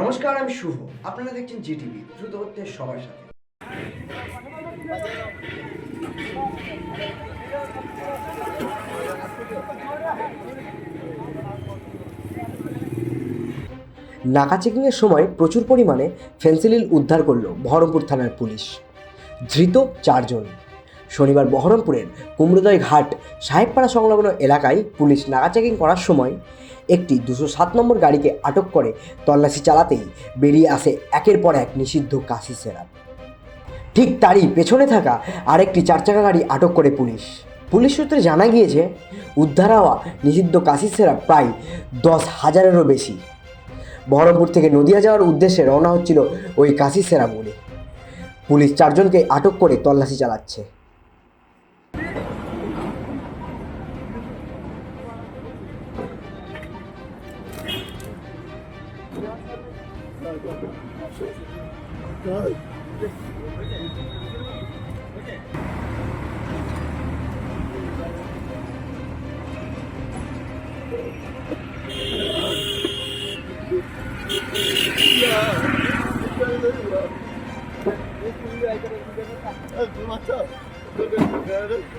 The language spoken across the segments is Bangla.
নমস্কার, আমি শুভ। আপনারা দেখছেন জিটিভি, দ্রুত হচ্ছে সবার সাথে। নাকা চেকিংয়ের সময় প্রচুর পরিমাণে ফেন্সিলিল উদ্ধার করল বহরমপুর থানার পুলিশ। ধৃত চারজন। শনিবার বহরমপুরের কুমড়োদয় ঘাট সাহেবপাড়া সংলগ্ন এলাকায় পুলিশ নাকা চেকিং করার সময় একটি দুশো সাত নম্বর গাড়িকে আটক করে তল্লাশি চালাতেই বেরিয়ে আসে একের পর এক নিষিদ্ধ কাশি সেরাপ ঠিক তারই পেছনে থাকা আরেকটি চারচাকা গাড়ি আটক করে পুলিশ। পুলিশ সূত্রে জানা গিয়েছে, উদ্ধার হওয়া নিষিদ্ধ কাশি সেরাপ প্রায় দশ হাজারেরও বেশি। বহরমপুর থেকে নদিয়া যাওয়ার উদ্দেশ্যে রওনা হচ্ছিল ওই কাশি সেরাগুলি পুলিশ চারজনকে আটক করে তল্লাশি চালাচ্ছে। Trời.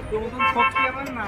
তোমাদের শক্তি আমার না